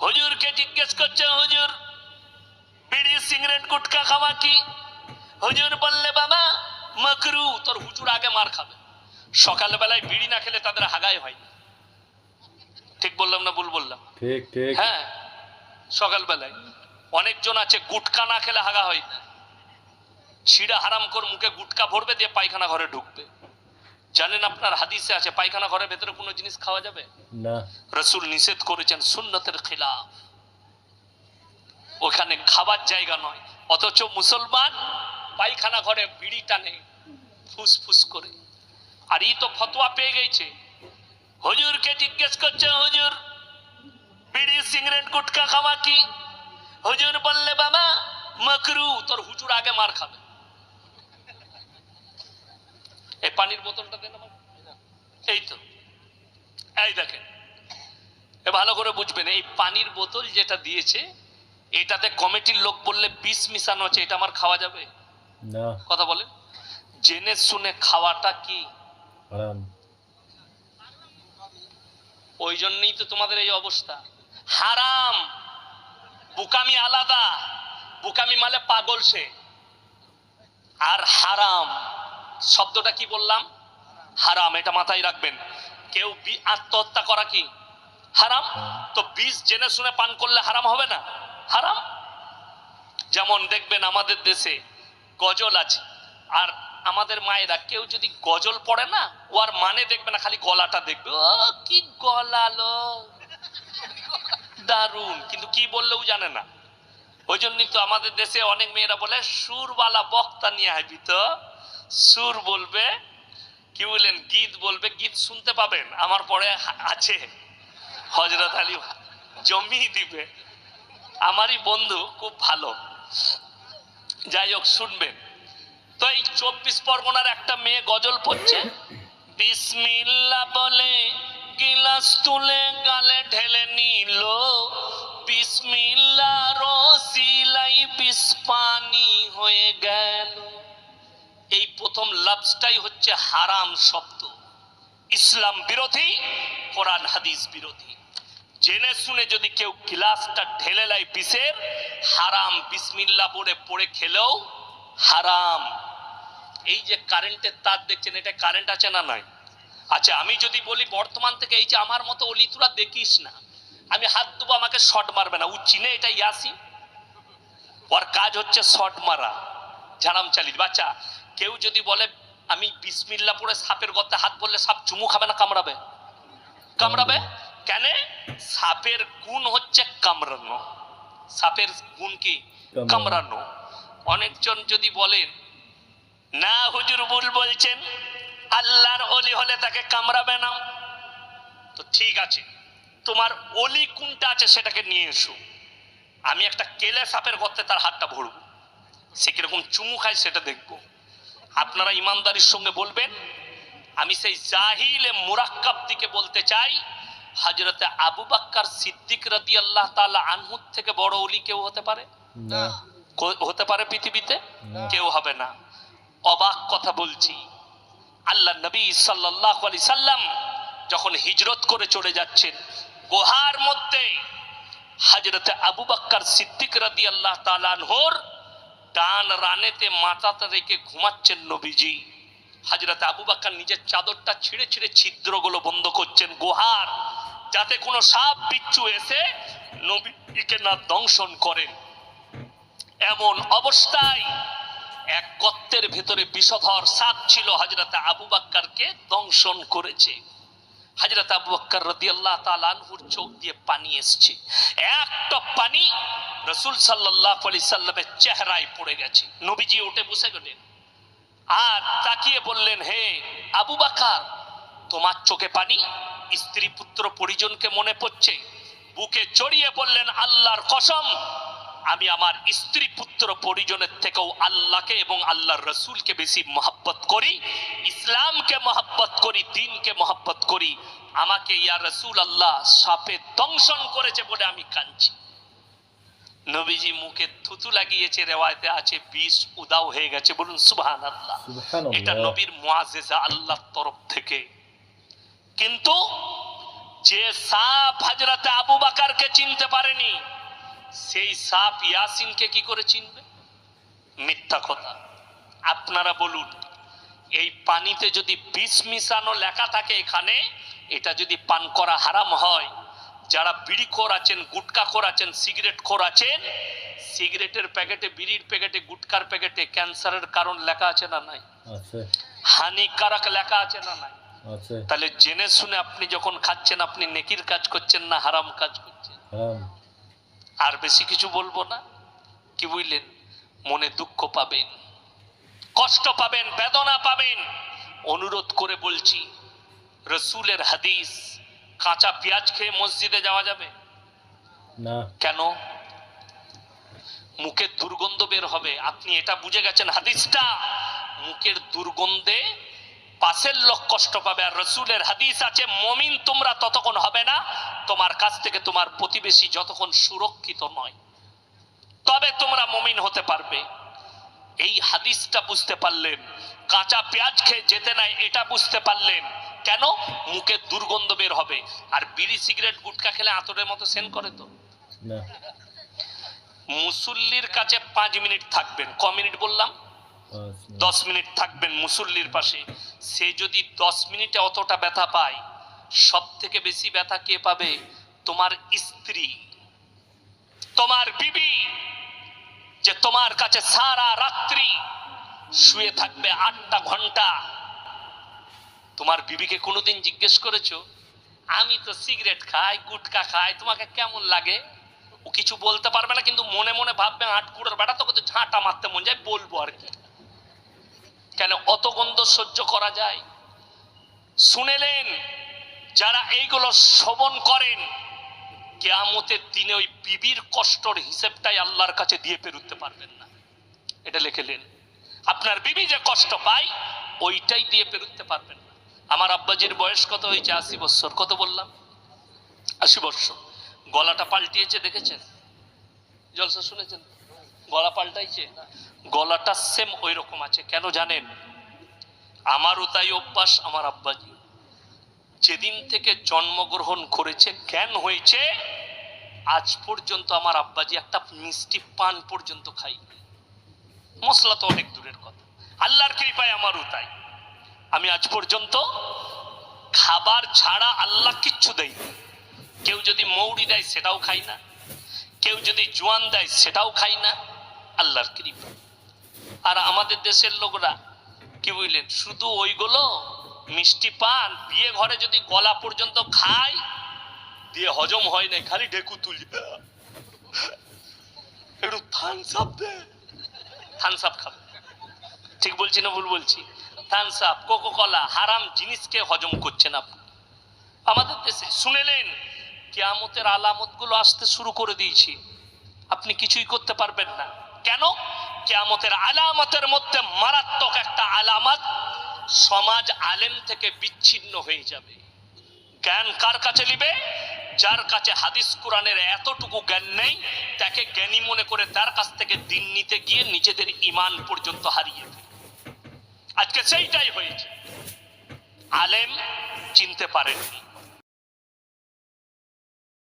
হুজুরকে জিজ্ঞেস করছে হুজুর বিড়ি সিগারেট গুটকা খাওয়া কি? হুজুর বললে বাবা মকরু তোর হুজুর আগে মার খাবে। সকালবেলায় বিড়ি না খেলে তাদের হাগাই হয় না। ঠিক বললাম না ভুল বললাম? ঠিক ঠিক। হ্যাঁ সকালবেলায়। অনেকজন আছে গুটকা না খেলে হাগা হয় না। ছিঁড়া হারাম কর মুখে গুটকা ভরবে দিয়ে পায়খানা ঘরে ঢুকবে। জানেন আপনার হাদিসে আছে পায়খানা ঘরের ভেতরে কোনো জিনিস খাওয়া যাবে? না। রসুল নিষেধ করেছেন সুন্নতের খিলাফ। ওখানে খাবার জায়গা নয় অথচ মুসলমান পায়খানা ঘরে বিড়ি টানে ফুসফুস করে। আর ই তো ফতোয়া পেয়ে গেছে। হুজুরকে জিজ্ঞেস করছে হুজুর বিড়ি সিগারেট গুটকা খাওয়া কি? হুজুর বললে বাবা মকরু। তোর হুজুর আগে মার খাবে। এই পানির বোতলটা দেন আমার এই তো। এই দেখেন। ভালো করে বুঝবেন এই পানির বোতল যেটা দিয়েছে এটাতে কমিটির লোক বললে বিষ মিশানো আছে এটা আমার খাওয়া যাবে? কথা বলেন জেনে শুনে খাওয়াটা কি? ওই জন্যই তো তোমাদের এই অবস্থা। হারাম। বুকামি আলাদা। বুকামি মানে পাগল সে। আর হারাম। শব্দটা কি বললাম? হারাম, এটা মাথায় রাখবেন। কেউ আত্মহত্যা করা কি? হারাম? তো বিষ জেনে শুনে পান করলে হারাম হবে না? হারাম? যেমন দেখবেন আমাদের দেশে গজল আছে। আর আমাদের মায়েরা কেউ যদি গজল পড়ে না, ও আর মানে দেখবে না, খালি গলাটা দেখবে। ও, কি গলালো। দারুণ। কিন্তু কি বললেও জানে না। ওই জন্যই তো আমাদের দেশে অনেক মেয়েরা বলে, সুরওয়ালা বক্তা নিয়ে আসবি তো সুর বলবে, কি বললেন? গীত বলবে, গীত শুনতে পাবেন, আমার পরে আছে। হজরত আলী জমি দিবে। আমারই বন্ধু খুব ভালো। যাই হোক, শুনবেন। তো এই চব্বিশ পরগনার একটা মেয়ে গজল পড়ছে। বিসমিল্লা বলে, গিলাস তুলে গালে ঢেলে নিল। বিসমিল্লা রসিলাই বিষ পানি হয়ে গেল। এই প্রথম লাভসটাই হচ্ছে হারাম শব্দ। ইসলাম বিরোধী, কোরআন, হাদিস বিরোধী। জেনে শুনে যদি কেউ গ্লাসটা ঢেলে লাই বিষের হারাম বিসমিল্লা বলে পড়ে খেলেও হারাম। এই যে কারেন্টের তার দেখছেন, এটা কারেন্ট আছে না নয় আচ্ছা আমি যদি বলি বর্তমান থেকে এই যে আমার মতো অলি, তোরা দেখিস না। আমি হাত দেবো, আমাকে শট মারবে না। ও চিনে এটা ইয়াসি ওর কাজ হচ্ছে শট মারা। ঝাড়াম চালির বাচ্চা কেউ যদি বলে আমি বিসমিল্লা পড়ে সাপের গর্তে হাত বললে সাপ চুমু খাবে না কামড়াবে? কামড়াবে? কেন? সাপের গুণ হচ্ছে কামড়ানো। সাপের গুণ কি? কামড়ানো। কামড়ানো। অনেকজন যদি বলেন না হুজুর ভুল বলছেন। আল্লাহর অলি হলে তাকে কামড়াবে না। তো ঠিক আছে। তোমার অলি কোনটা আছে সেটাকে নিয়ে এসো। আমি একটা কেলে সাপের গর্তে তার হাতটা ভরবো। সে কীরকম চুমু খায় সেটা দেখব। আপনারা ইমানদারির সঙ্গে বলবেন আমি সেই জাহিলে মুরাক্কাব দিকে বলতে চাই হজরতে আবু বাক্কার সিদ্দিক রাদি আল্লাহ তালা আনহুর থেকে বড় অলি কেউ হতে পারে? হতে পারে পৃথিবীতে? কেউ হবে না। অবাক কথা বলছি। আল্লাহ নবী সাল্লাল্লাহু আলাইহি সাল্লাম যখন হিজরত করে চলে যাচ্ছেন গুহার মধ্যে হযরতে আবু বাক্কার সিদ্দিক রাদিয়াল্লাহু তাআলা আনহুর ডান রানেতে মাথাটা রেখে ঘুমাচ্ছেন নবীজি। হযরতে আবু বকর নিজের চাদরটা ছিঁড়ে ছিঁড়ে ছিদ্রগুলো বন্ধ করছেন, গুহার, যাতে কোনো সাপ বিচ্ছু এসে নবীকে না দংশন করেন। এমন অবস্থায় এক গর্তের ভেতরে বিষধর সাপ ছিল, হাজরত আবু বাক্কারকে দংশন করেছে। হাজরত আবু বাক্কার রাদিয়াল্লাহ তাআলা আনহুর চোখ দিয়ে পানি এসছে। একটা পানি রসুল সাল্লাল্লাহু আলাইহি সাল্লামের চেহারায় পড়ে গেছে। নবীজি উঠে বসে গেলেন আর তাকিয়ে বললেন, হে আবু বাকার, তোমার চোখে পানি? স্ত্রী পুত্র পরিজনকে মনে পড়ছে? বুকে জড়িয়ে বললেন, আল্লাহর কসম, আমি আমার স্ত্রী পুত্র পরিজনের থেকেও আল্লাহকে এবং আল্লাহর রসুলকে বেশি মহাব্বত করি। ইসলামকে মহাব্বত করি দিনকে মহাব্বত করি। আমাকে ইয়া রসুল আল্লাহ সাপে দংশন করেছে বলে আমি কাঁদছি। নবীজি মুখে থুতু লাগিয়েছে রেওয়ায়তে আছে বিষ উদাও হয়ে গেছে। বলুন সুবহান আল্লাহ এটা নবীর মুআজিজা আল্লাহর তরফ থেকে। কিন্তু যে সাপ হাজরাতে আবু বাকারকে চিনতে পারেনি সেই সাপ ইয়াসিনকে কি করে চিনবে? মিথ্যা কথা। আপনারা বলুন এই পানিতে যদি বিষ মিশানো লেখা থাকে এখানে এটা যদি পান করা হারাম হয়। যারা বিড়ি খোর আছেন গুটকা খোর আছেন সিগারেট খোর আছেন সিগারেটের প্যাকেটে বিড়ির প্যাকেটে গুটকার প্যাকেটে ক্যান্সারের কারণ লেখা আছে না নাই? হানিকারক লেখা আছে না নাই? তাহলে জেনে শুনে আপনি যখন খাচ্ছেন আপনি নেকির কাজ করছেন না হারাম কাজ করছেন? আর বেশি কিছু বলব না? কি বুঝলেন? মনে দুঃখ পাবেন। কষ্ট পাবেন বেদনা পাবেন। অনুরোধ করে বলছি রসুলের হাদিস কাঁচা পেঁয়াজ খেয়ে মসজিদে যাওয়া যাবে? না। কেন? মুখের দুর্গন্ধ বের হবে। আপনি এটা বুঝে গেছেন হাদিসটা? মুখের দুর্গন্ধে পাশের লোক কষ্ট পাবে। আর রসুলের হাদিস আছে মমিন তোমরা ততক্ষণ হবে না তোমার কাছ থেকে তোমার প্রতিবেশী যতক্ষণ সুরক্ষিত নয় তবে তোমরা মমিন হতে পারবে। এই হাদিসটা বুঝতে পারলেন। কাঁচা পেঁয়াজ খেয়ে যেতে নাই এটা বুঝতে পারলেন। কেন? মুখে দুর্গন্ধ বের হবে। আর বিড়ি সিগারেট গুটকা খেলে আতরের মতো সেন করে তো। মুসল্লির কাছে পাঁচ মিনিট থাকবেন। ক মিনিট বললাম? দশ মিনিট থাকবেন মুসল্লির পাশে। সে যদি দশ মিনিটে অতটা ব্যথা পায় সব থেকে বেশি ব্যথা কে পাবে? তোমার স্ত্রী। তোমার বিবি। যে তোমার কাছে সারা রাত্রি শুয়ে থাকবে আটটা ঘণ্টা। তোমার বিবিকে কোনোদিন জিজ্ঞেস করেছ, আমি তো সিগারেট খাই, গুটকা খাই, তোমাকে কেমন লাগে? ও কিছু বলতে পারবে না, কিন্তু মনে মনে ভাববে আটকুড়ের বেটা, তোকে তো ঝাঁটা মারতে মন যায়, বলব আর কি। কেন অত গন্ধ সহ্য করা যায়? শুনেলেন যারা এইগুলো শ্রবণ করেন কেয়ামতের দিনে ওই বিবির কষ্টর হিসেবটাই আল্লাহর কাছে দিয়ে পেরুতে পারবেন না। এটা লিখেলেন আপনার বিবি যে কষ্ট পায়, ওইটাই দিয়ে পেরুতে পারবেন না। আমার আব্বাজির বয়স কত হয়েছে? আশি বছর। কত বললাম? আশি বছর। গলাটা পাল্টিয়েছে, দেখেছেন? জলসা শুনেছেন? গলা পাল্টাইছে? গলাটা সেম ওই রকম আছে। কেন জানেন? আমারও তাই অভ্যাস, আমার আব্বাজি যেদিন থেকে জন্মগ্রহণ করেছে, জ্ঞান হয়েছে, আজ পর্যন্ত আমার আব্বাজি একটা মিষ্টি পান পর্যন্ত খাই। মশলা তো অনেক দূরের কথা। আল্লাহর কৃপায় আমারও তাই। আমি আজ পর্যন্ত খাবার ছাড়া আল্লাহ কিচ্ছু দেই না। কেউ যদি মৌরি দেয়, সেটাও খাই না। কেউ যদি জোয়ান দেয়, সেটাও খাই না। আল্লাহর কৃপা। আর আমাদের দেশের লোকরা কি বুঝলেন শুধু ওইগুলো মিষ্টি পান, বিয়ে ঘরে যদি গলা পর্যন্ত খায় দিয়ে হজম হয় না খালি ঢেকু তুলি। একটু থামস আপ দে। থামস আপ খাবে। ঠিক বলছি না ভুল বলছি? থামস আপ কোকো কলা হারাম জিনিসকে হজম করছেন আপনি আমাদের দেশে, শুনেলেন, কেয়ামতের আলামতগুলো আসতে শুরু করে দিয়েছি। আপনি কিছুই করতে পারবেন না। কেন? কেয়ামতের আলামতের মধ্যে মারাত্মক একটা আলামত সমাজ আলেম থেকে বিচ্ছিন্ন হয়ে যাবে। জ্ঞান কার কাছে নিবে? যার কাছে হাদিস কোরআনের এতটুকু জ্ঞান নেই, তাকে জ্ঞানী মনে করে তার কাছ থেকে দিন নিতে গিয়ে নিজেদের ইমান পর্যন্ত হারিয়ে আজকে সেইটাই হয়েছে। আলেম চিনতে পারেননি।